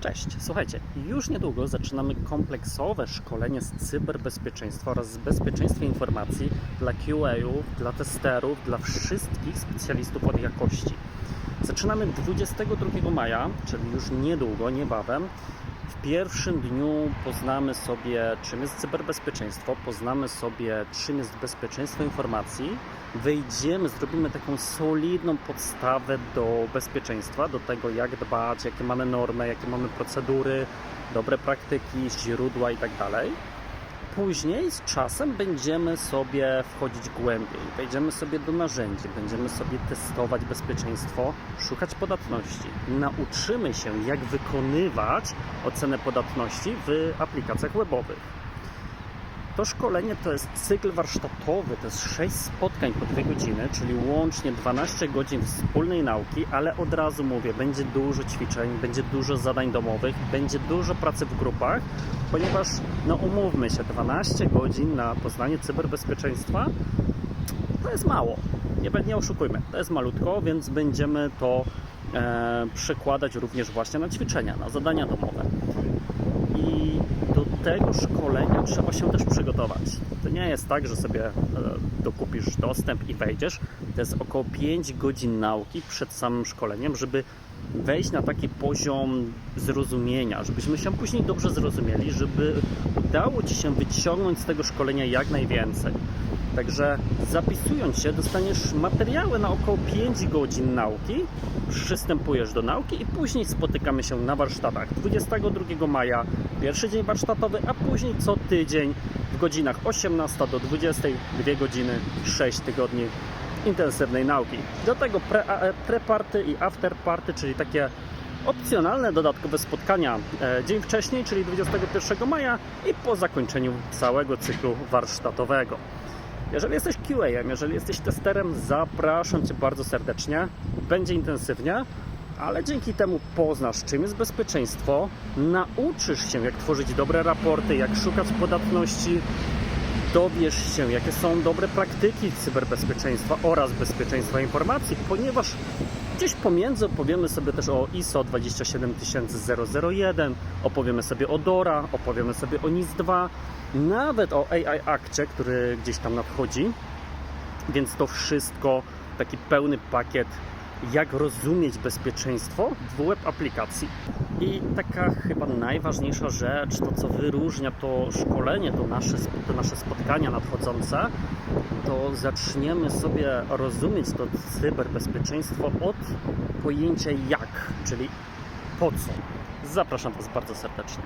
Cześć, słuchajcie, już niedługo zaczynamy kompleksowe szkolenie z cyberbezpieczeństwa oraz z bezpieczeństwa informacji dla QA-ów, dla testerów, dla wszystkich specjalistów od jakości. Zaczynamy 22 maja, czyli już niedługo, niebawem. W pierwszym dniu poznamy sobie, czym jest cyberbezpieczeństwo, poznamy sobie, czym jest bezpieczeństwo informacji, wejdziemy, zrobimy taką solidną podstawę do bezpieczeństwa, do tego, jak dbać, jakie mamy normy, jakie mamy procedury, dobre praktyki, źródła itd. Później z czasem będziemy sobie wchodzić głębiej, wejdziemy sobie do narzędzi, będziemy sobie testować bezpieczeństwo, szukać podatności. Nauczymy się, jak wykonywać ocenę podatności w aplikacjach webowych. To szkolenie to jest cykl warsztatowy, to jest 6 spotkań po 2 godziny, czyli łącznie 12 godzin wspólnej nauki, ale od razu mówię, będzie dużo ćwiczeń, będzie dużo zadań domowych, będzie dużo pracy w grupach, ponieważ, no umówmy się, 12 godzin na poznanie cyberbezpieczeństwa to jest mało. Nie, nie oszukujmy, to jest malutko, więc będziemy to e, przekładać również właśnie na ćwiczenia, na zadania domowe. I do tego szkolenia trzeba się też przygotować. To nie jest tak, że sobie e, dokupisz dostęp i wejdziesz. To jest około 5 godzin nauki przed samym szkoleniem, żeby wejść na taki poziom zrozumienia, żebyśmy się później dobrze zrozumieli, żeby udało Ci się wyciągnąć z tego szkolenia jak najwięcej. Także zapisując się, dostaniesz materiały na około 5 godzin nauki, przystępujesz do nauki i później spotykamy się na warsztatach. 22 maja pierwszy dzień warsztatowy, a później co tydzień w godzinach 18 do 20, 2 godziny, 6 tygodni intensywnej nauki. Do tego pre, a- pre-party i after-party, czyli takie opcjonalne dodatkowe spotkania e, dzień wcześniej, czyli 21 maja i po zakończeniu całego cyklu warsztatowego. Jeżeli jesteś QA-em, jeżeli jesteś testerem, zapraszam Cię bardzo serdecznie. Będzie intensywnie, ale dzięki temu poznasz, czym jest bezpieczeństwo, nauczysz się, jak tworzyć dobre raporty, jak szukać podatności, dowiesz się, jakie są dobre praktyki cyberbezpieczeństwa oraz bezpieczeństwa informacji, ponieważ gdzieś pomiędzy opowiemy sobie też o ISO 27001, opowiemy sobie o DORA, opowiemy sobie o NIS-2, nawet o AI Akcie, który gdzieś tam nadchodzi. Więc to wszystko, taki pełny pakiet, jak rozumieć bezpieczeństwo w web aplikacji. I taka chyba najważniejsza rzecz, to co wyróżnia to szkolenie, to nasze, to nasze spotkania nadchodzące, to zaczniemy sobie rozumieć to cyberbezpieczeństwo od pojęcia jak, czyli po co. Zapraszam Was bardzo serdecznie.